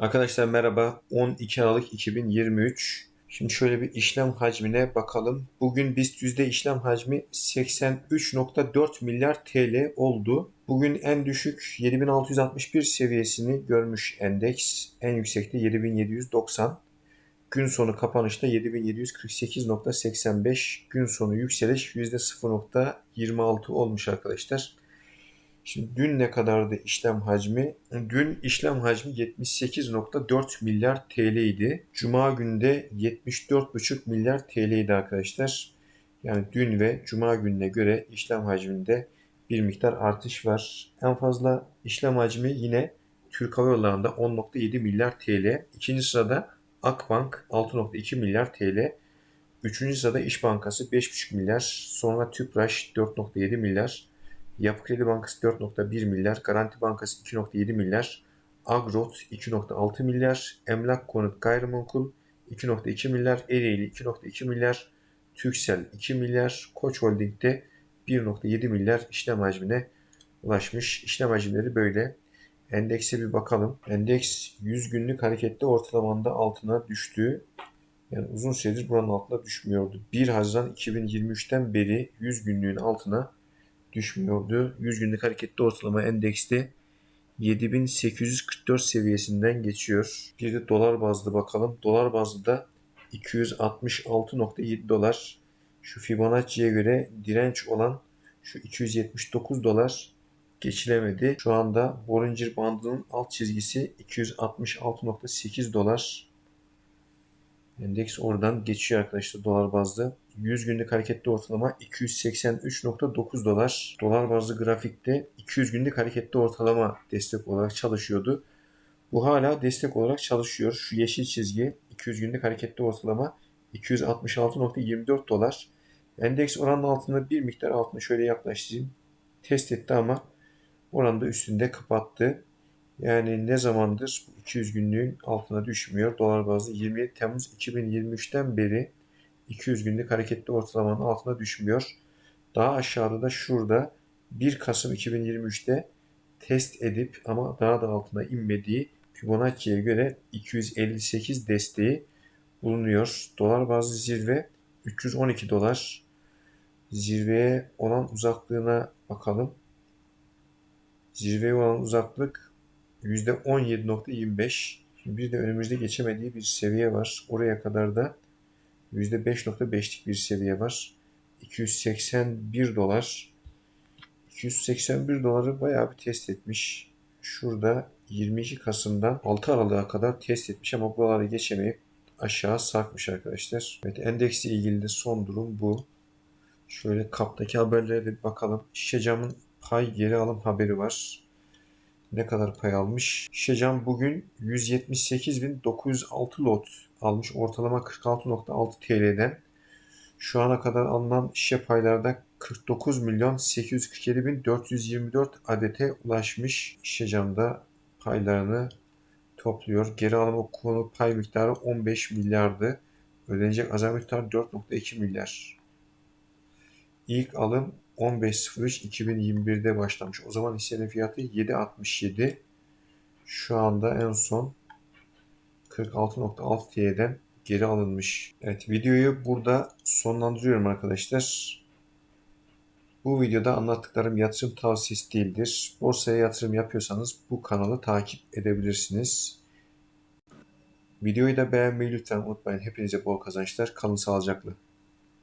Arkadaşlar merhaba. 12 Aralık 2023. Şimdi şöyle bir işlem hacmine bakalım. Bugün BIST yüzde işlem hacmi 83.4 milyar TL oldu. Bugün en düşük 7661 seviyesini görmüş endeks. En yüksekte 7790. Gün sonu kapanışta 7748.85. Gün sonu yükseliş %0.26 olmuş arkadaşlar. Şimdi dün ne kadardı işlem hacmi? Dün işlem hacmi 78.4 milyar TL idi. Cuma günde 74.5 milyar TL idi arkadaşlar. Yani dün ve cuma gününe göre işlem hacminde bir miktar artış var. En fazla işlem hacmi yine Türk Hava Yolları'nda 10.7 milyar TL. İkinci sırada Akbank 6.2 milyar TL. Üçüncü sırada İş Bankası 5.5 milyar. Sonra Tüpraş 4.7 milyar. Yapı Kredi Bankası 4.1 milyar, Garanti Bankası 2.7 milyar, Agrot 2.6 milyar, Emlak Konut Gayrimenkul 2.2 milyar, Ereğli 2.2 milyar, Türksel 2 milyar, Koç Holding'de 1.7 milyar işlem hacmine ulaşmış. İşlem hacimleri böyle. Endekse bir bakalım. Endeks 100 günlük harekette ortalamanda altına düştü. Yani uzun süredir buranın altına düşmüyordu. 1 Haziran 2023'ten beri 100 günlüğün altına düşmüyordu. 100 günlük hareketli ortalama endekste 7844 seviyesinden geçiyor. Bir de dolar bazlı bakalım. Dolar bazlı da 266.7 dolar. Şu Fibonacci'ye göre direnç olan şu 279 dolar geçilemedi. Şu anda Bollinger bandının alt çizgisi 266.8 dolar. Endeks oradan geçiyor arkadaşlar dolar bazlı. 100 günlük hareketli ortalama 283.9 dolar. Dolar bazlı grafikte 200 günlük hareketli ortalama destek olarak çalışıyordu. Bu hala destek olarak çalışıyor. Şu yeşil çizgi 200 günlük hareketli ortalama 266.24 dolar. Endeks oranın altında bir miktar altına şöyle yaklaştırayım. Test etti ama oranda üstünde kapattı. Yani ne zamandır 200 günlüğün altına düşmüyor. Dolar bazlı 27 Temmuz 2023'ten beri 200 günlük hareketli ortalamanın altına düşmüyor. Daha aşağıda da şurada 1 Kasım 2023'te test edip ama daha da altına inmediği Fibonacci'ye göre 258 desteği bulunuyor. Dolar bazlı zirve 312 dolar. Zirveye olan uzaklığına bakalım. Zirveye olan uzaklık %17.25. Şimdi bir de önümüzde geçemediği bir seviye var. Oraya kadar da %5.5'lik bir seviye var. 281 dolar. 281 doları bayağı bir test etmiş. Şurada 22 Kasım'dan 6 Aralık'a kadar test etmiş ama buraları geçemeyip aşağı sarkmış arkadaşlar. Evet endeksle ilgili de son durum bu. Şöyle kaptaki haberlere de bakalım. Şişe camın pay geri alım haberi var. Ne kadar pay almış? Şişecam bugün 178.906 lot almış. Ortalama 46.6 TL'den. Şu ana kadar alınan şişe paylarda 49 milyon 847 bin 424 adete ulaşmış. Şişecamda paylarını topluyor. Geri alım konu pay miktarı 15 milyardı. Ödenecek azam miktarı 4.2 milyar. İlk alım 15.03.2021'de başlamış. O zaman hissenin fiyatı 7.67. Şu anda en son 46.6 TL'den geri alınmış. Evet videoyu burada sonlandırıyorum arkadaşlar. Bu videoda anlattıklarım yatırım tavsiyesi değildir. Borsaya yatırım yapıyorsanız bu kanalı takip edebilirsiniz. Videoyu da beğenmeyi lütfen unutmayın. Hepinize bol kazançlar. Kalın sağlıcakla.